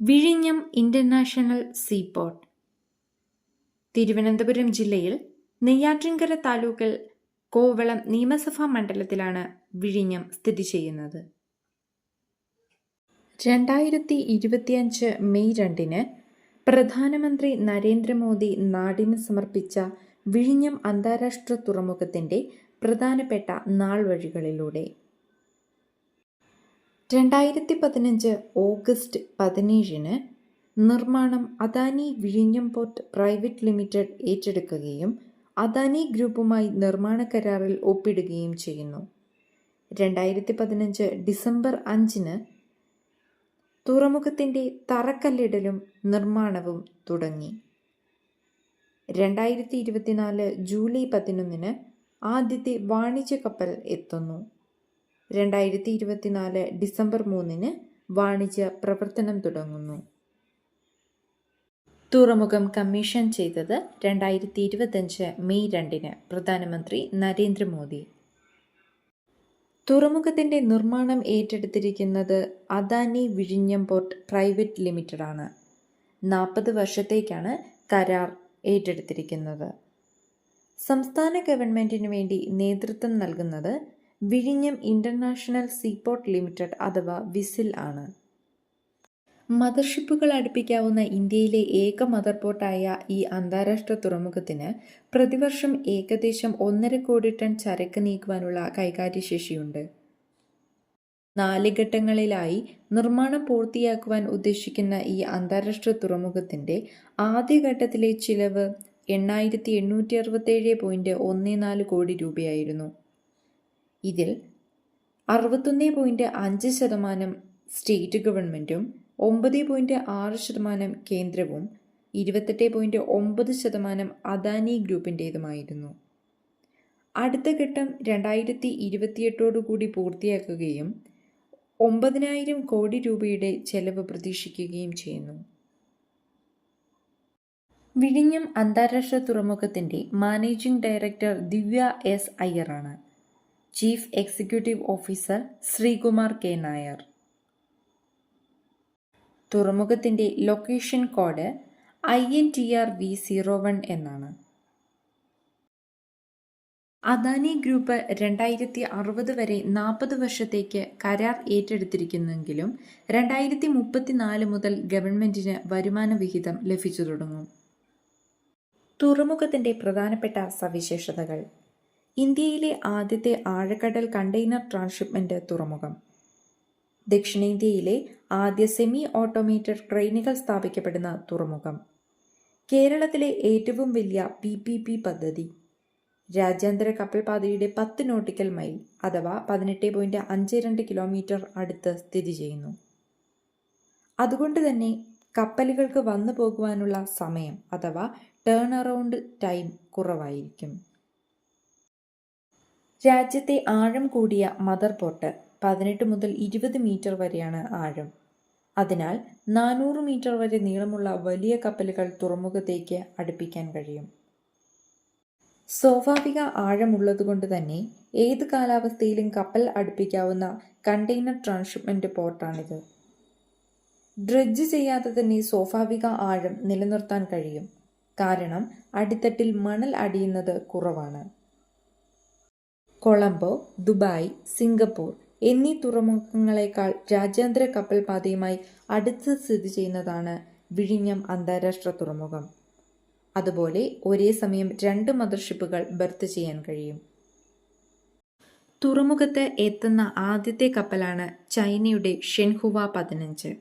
വിഴിഞ്ഞം international seaport. Thiruvananthapuram ജില്ലയിൽ നെയ്യാറ്റിൻകര താലൂക്കിൽ കോവളം നിയമസഭാ മണ്ഡലത്തിലാണ് വിഴിഞ്ഞം സ്ഥിതി ചെയ്യുന്നത്. രണ്ടായിരത്തി ഇരുപത്തിയഞ്ച് മെയ് രണ്ടിന് പ്രധാനമന്ത്രി നരേന്ദ്രമോദി നാടിന് സമർപ്പിച്ച വിഴിഞ്ഞം അന്താരാഷ്ട്ര തുറമുഖത്തിന്റെ പ്രധാനപ്പെട്ട നാൾവഴികളിലൂടെ രണ്ടായിരത്തി പതിനഞ്ച് ഓഗസ്റ്റ് പതിനേഴിന് നിർമ്മാണം അദാനി വിഴിഞ്ഞം പോർട്ട് പ്രൈവറ്റ് ലിമിറ്റഡ് ഏറ്റെടുക്കുകയും അദാനി ഗ്രൂപ്പുമായി നിർമ്മാണ കരാറിൽ ഒപ്പിടുകയും ചെയ്യുന്നു. രണ്ടായിരത്തി പതിനഞ്ച് ഡിസംബർ അഞ്ചിന് തുറമുഖത്തിന്റെ തറക്കല്ലിടലും നിർമ്മാണവും തുടങ്ങി. രണ്ടായിരത്തി ഇരുപത്തിനാല് ജൂലൈ പതിനൊന്നിന് ആദ്യത്തെ വാണിജ്യ കപ്പൽ എത്തുന്നു. രണ്ടായിരത്തി ഇരുപത്തിനാല് ഡിസംബർ മൂന്നിന് വാണിജ്യ പ്രവർത്തനം തുടങ്ങുന്നു. തുറമുഖം കമ്മീഷൻ ചെയ്തത് രണ്ടായിരത്തി ഇരുപത്തഞ്ച് മെയ് രണ്ടിന് പ്രധാനമന്ത്രി നരേന്ദ്രമോദി. തുറമുഖത്തിന്റെ നിർമ്മാണം ഏറ്റെടുത്തിരിക്കുന്നത് അദാനി വിഴിഞ്ഞം പോർട്ട് പ്രൈവറ്റ് ലിമിറ്റഡ് ആണ് നാൽപ്പത് വർഷത്തേക്കാണ് കരാർ ഏറ്റെടുത്തിരിക്കുന്നത്. സംസ്ഥാന ഗവൺമെന്റിന് വേണ്ടി നേതൃത്വം നൽകുന്നത് വിഴിഞ്ഞം ഇന്റർനാഷണൽ സീപോർട്ട് ലിമിറ്റഡ് അഥവാ വിസിൽ ആണ്. മദർഷിപ്പുകൾ അടുപ്പിക്കാവുന്ന ഇന്ത്യയിലെ ഏക മദർ പോർട്ടായ ഈ അന്താരാഷ്ട്ര തുറമുഖത്തിന് പ്രതിവർഷം ഏകദേശം ഒന്നര കോടി ടൺ ചരക്ക് നീക്കുവാനുള്ള കൈകാര്യശേഷിയുണ്ട്. നാല് ഘട്ടങ്ങളിലായി നിർമ്മാണം പൂർത്തിയാക്കുവാൻ ഉദ്ദേശിക്കുന്ന ഈ അന്താരാഷ്ട്ര തുറമുഖത്തിന്റെ ആദ്യഘട്ടത്തിലെ ചിലവ് എണ്ണായിരത്തി എണ്ണൂറ്റി അറുപത്തേഴ് പോയിന്റ് ഒന്ന് നാല് കോടി രൂപയായിരുന്നു. ഇതിൽ അറുപത്തൊന്ന് പോയിന്റ് അഞ്ച് ശതമാനം സ്റ്റേറ്റ് ഗവൺമെന്റും ഒമ്പത് പോയിന്റ് ആറ് ശതമാനം കേന്ദ്രവും ഇരുപത്തെട്ട് പോയിന്റ് ഒമ്പത് ശതമാനം അദാനി ഗ്രൂപ്പിന്റേതുമായിരുന്നു അടുത്ത ഘട്ടം രണ്ടായിരത്തി ഇരുപത്തിയെട്ടോടുകൂടി പൂർത്തിയാക്കുകയും ഒമ്പതിനായിരം കോടി രൂപയുടെ ചെലവ് പ്രതീക്ഷിക്കുകയും ചെയ്യുന്നു. വിഴിഞ്ഞം അന്താരാഷ്ട്ര തുറമുഖത്തിന്റെ managing director Divya S അയ്യറാണ് chief executive officer Sreekumar K. Nair. തുറമുഖത്തിന്റെ location code I N T R V zero one എന്നാണ്. അദാനി ഗ്രൂപ്പ് രണ്ടായിരത്തി അറുപത് വരെ നാൽപ്പത് വർഷത്തേക്ക് കരാർ ഏറ്റെടുത്തിരിക്കുന്നെങ്കിലും രണ്ടായിരത്തി മുപ്പത്തിനാല് മുതൽ ഗവൺമെന്റിന് വരുമാന വിഹിതം ലഭിച്ചു തുടങ്ങും. തുറമുഖത്തിന്റെ പ്രധാനപ്പെട്ട സവിശേഷതകൾ. ഇന്ത്യയിലെ ആദ്യത്തെ ആഴക്കടൽ കണ്ടെയ്നർ ട്രാൻസ്ഷിപ്മെന്റ് തുറമുഖം. ദക്ഷിണേന്ത്യയിലെ ആദ്യ സെമി ഓട്ടോമേറ്റഡ് ട്രെയിനുകൾ സ്ഥാപിക്കപ്പെടുന്ന തുറമുഖം. കേരളത്തിലെ ഏറ്റവും വലിയ പി പി പി പദ്ധതി. രാജ്യാന്തര കപ്പൽപാതയുടെ പത്ത് നോട്ടിക്കൽ മൈൽ അഥവാ പതിനെട്ട് പോയിന്റ് അഞ്ച് രണ്ട് കിലോമീറ്റർ അടുത്ത് സ്ഥിതി ചെയ്യുന്നു. അതുകൊണ്ട് തന്നെ കപ്പലുകൾക്ക് വന്നു പോകുവാനുള്ള സമയം അഥവാ ടേൺ അറൗണ്ട് ടൈം കുറവായിരിക്കും. രാജ്യത്തെ ആഴം കൂടിയ മദർ ബോട്ട് പതിനെട്ട് മുതൽ ഇരുപത് മീറ്റർ വരെയാണ് ആഴം. അതിനാൽ നാനൂറ് മീറ്റർ വരെ നീളമുള്ള വലിയ കപ്പലുകൾ തുറമുഖത്തേക്ക് അടുപ്പിക്കാൻ കഴിയും. സ്വാഭാവിക ആഴമുള്ളതുകൊണ്ട് തന്നെ ഏത് കാലാവസ്ഥയിലും കപ്പൽ അടുപ്പിക്കാവുന്ന കണ്ടെയ്നർ ട്രാൻസ്ഷിപ്മെന്റ് പോർട്ടാണിത്. ഡ്രഡ്ജ് ചെയ്യാതെ തന്നെ സ്വാഭാവിക ആഴം നിലനിർത്താൻ കഴിയും. കാരണം അടിത്തട്ടിൽ മണൽ അടിയുന്നത് കുറവാണ്. കൊളംബോ ദുബായ് സിംഗപ്പൂർ എന്നീ തുറമുഖങ്ങളെക്കാൾ രാജ്യാന്തര കപ്പൽപാതയുമായി അടുത്ത് സ്ഥിതി ചെയ്യുന്നതാണ് വിഴിഞ്ഞം അന്താരാഷ്ട്ര തുറമുഖം. അതുപോലെ ഒരേ സമയം രണ്ട് മദർഷിപ്പുകൾ ബർത്ത് ചെയ്യാൻ കഴിയും. തുറമുഖത്ത് എത്തുന്ന ആദ്യത്തെ കപ്പലാണ് ചൈനയുടെ ഷെൻഹുവ പതിനഞ്ച്.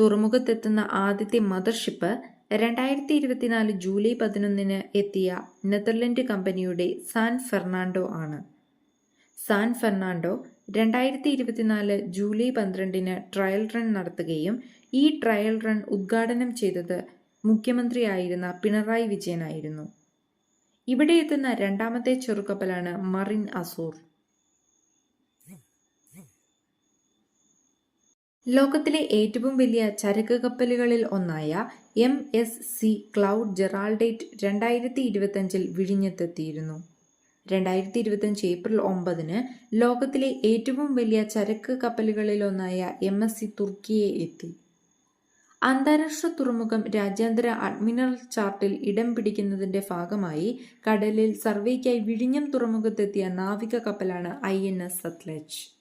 തുറമുഖത്തെത്തുന്ന ആദ്യത്തെ മദർഷിപ്പ് രണ്ടായിരത്തി ഇരുപത്തിനാല് ജൂലൈ പതിനൊന്നിന് എത്തിയ നെതർലൻഡ് കമ്പനിയുടെ സാൻ ഫെർണാണ്ടോ ആണ്. സാൻ ഫെർണാണ്ടോ രണ്ടായിരത്തി ഇരുപത്തിനാല് ജൂലൈ പന്ത്രണ്ടിന് ട്രയൽ റൺ നടത്തുകയും ഈ ട്രയൽ റൺ ഉദ്ഘാടനം ചെയ്തത് മുഖ്യമന്ത്രിയായിരുന്ന പിണറായി വിജയനായിരുന്നു. ഇവിടെ എത്തുന്ന രണ്ടാമത്തെ ചെറുകപ്പലാണ് മറിൻ അസൂർ. ലോകത്തിലെ ഏറ്റവും വലിയ ചരക്ക് കപ്പലുകളിൽ ഒന്നായ M S C Claude Girardet രണ്ടായിരത്തി ഇരുപത്തഞ്ചിൽ വിഴിഞ്ഞത്തെത്തിയിരുന്നു. രണ്ടായിരത്തി ഇരുപത്തഞ്ച് ഏപ്രിൽ ഒമ്പതിന് ലോകത്തിലെ ഏറ്റവും വലിയ ചരക്ക് കപ്പലുകളിലൊന്നായ എം എസ് സി തുർക്കിയെ എത്തി. അന്താരാഷ്ട്ര തുറമുഖം രാജ്യാന്തര അഡ്മിറൽ ചാർട്ടിൽ ഇടം പിടിക്കുന്നതിന്റെ ഭാഗമായി കടലിൽ സർവേക്കായി വിഴിഞ്ഞം തുറമുഖത്തെത്തിയ നാവിക കപ്പലാണ് ഐ എൻ എസ് സത്ലജ്.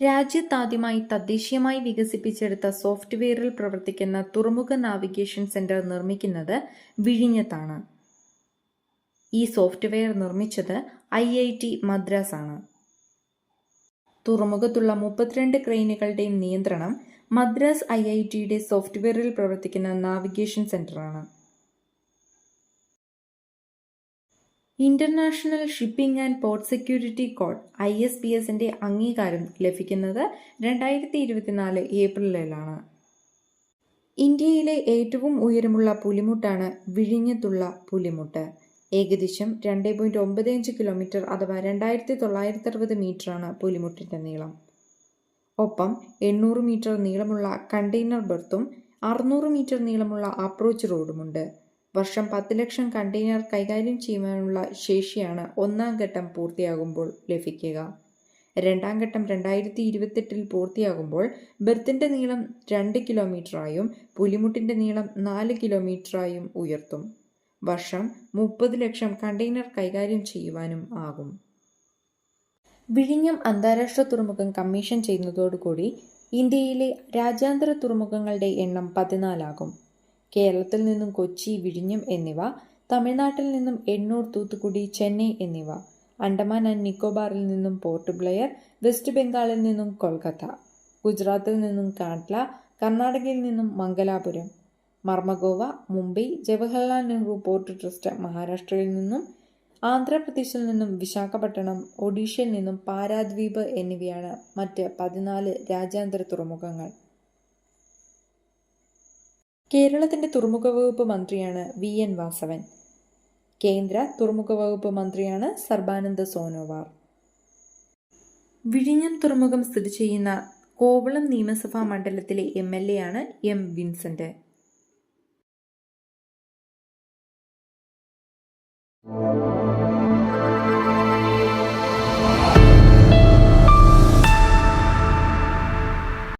രാജ്യത്താദ്യമായി തദ്ദേശീയമായി വികസിപ്പിച്ചെടുത്ത സോഫ്റ്റ്വെയറിൽ പ്രവർത്തിക്കുന്ന തുറമുഖ നാവിഗേഷൻ സെന്റർ നിർമ്മിക്കുന്നത് വിഴിഞ്ഞത്താണ്. ഈ സോഫ്റ്റ്വെയർ നിർമ്മിച്ചത് ഐ ഐ ടി മദ്രാസ് ആണ് തുറമുഖത്തുള്ള മുപ്പത്തിരണ്ട് ക്രെയിനുകളുടെയും നിയന്ത്രണം മദ്രാസ് ഐ ഐ ടിയുടെ സോഫ്റ്റ്വെയറിൽ പ്രവർത്തിക്കുന്ന navigation സെന്ററാണ്. International shipping and port security code I S P എസിന്റെ അംഗീകാരം ലഭിക്കുന്നത് രണ്ടായിരത്തി ഇരുപത്തിനാല് ഏപ്രിലിലാണ്. ഇന്ത്യയിലെ ഏറ്റവും ഉയരമുള്ള പുലിമുട്ടാണ് വിഴിഞ്ഞത്തുള്ള പുലിമുട്ട്. ഏകദേശം രണ്ട് പോയിന്റ് ഒമ്പത് അഞ്ച് കിലോമീറ്റർ അഥവാ രണ്ടായിരത്തി തൊള്ളായിരത്തി അറുപത് മീറ്ററാണ് പുലിമുട്ടിന്റെ നീളം. ഒപ്പം എണ്ണൂറ് മീറ്റർ നീളമുള്ള കണ്ടെയ്നർ ബർത്തും അറുന്നൂറ് മീറ്റർ നീളമുള്ള അപ്രോച്ച് റോഡുമുണ്ട്. വർഷം പത്ത് ലക്ഷം കണ്ടെയ്നർ കൈകാര്യം ചെയ്യുവാനുള്ള ശേഷിയാണ് ഒന്നാം ഘട്ടം പൂർത്തിയാകുമ്പോൾ ലഭിക്കുക. രണ്ടാം ഘട്ടം രണ്ടായിരത്തി ഇരുപത്തെട്ടിൽ പൂർത്തിയാകുമ്പോൾ ബെർത്തിന്റെ നീളം രണ്ട് കിലോമീറ്ററായും പുലിമുട്ടിന്റെ നീളം നാല് കിലോമീറ്ററായും ഉയർത്തും. വർഷം മുപ്പത് ലക്ഷം കണ്ടെയ്നർ കൈകാര്യം ചെയ്യുവാനും ആകും. വിഴിഞ്ഞം അന്താരാഷ്ട്ര തുറമുഖം കമ്മീഷൻ ചെയ്യുന്നതോടുകൂടി ഇന്ത്യയിലെ രാജ്യാന്തര തുറമുഖങ്ങളുടെ എണ്ണം പതിനാലാകും. കേരളത്തിൽ നിന്നും കൊച്ചി വിഴിഞ്ഞം എന്നിവ തമിഴ്നാട്ടിൽ നിന്നും എണ്ണൂർ തൂത്തുക്കുടി ചെന്നൈ എന്നിവ അണ്ടമാൻ ആൻഡ് നിക്കോബാറിൽ നിന്നും പോർട്ട് ബ്ലെയർ വെസ്റ്റ് ബംഗാളിൽ നിന്നും കൊൽക്കത്ത ഗുജറാത്തിൽ നിന്നും കാട്ല കർണാടകയിൽ നിന്നും മംഗലാപുരം മർമഗോവ മുംബൈ ജവഹർലാൽ നെഹ്റു പോർട്ട് ട്രസ്റ്റ് മഹാരാഷ്ട്രയിൽ നിന്നും ആന്ധ്രാപ്രദേശിൽ നിന്നും വിശാഖപട്ടണം ഒഡീഷയിൽ നിന്നും പാരാദ്വീപ് എന്നിവയാണ് മറ്റ് പതിനാല് രാജ്യാന്തര തുറമുഖങ്ങൾ. കേരളത്തിന്റെ തുറമുഖ വകുപ്പ് മന്ത്രിയാണ് വി എൻ വാസവൻ കേന്ദ്ര തുറമുഖ വകുപ്പ് മന്ത്രിയാണ് സർബാനന്ദ സോനോവാർ വിഴിഞ്ഞം തുറമുഖം സ്ഥിതി ചെയ്യുന്ന കോവളം നിയമസഭാ മണ്ഡലത്തിലെ എം എൽ എ ആണ് എം വിൻസെന്റ് Thank you.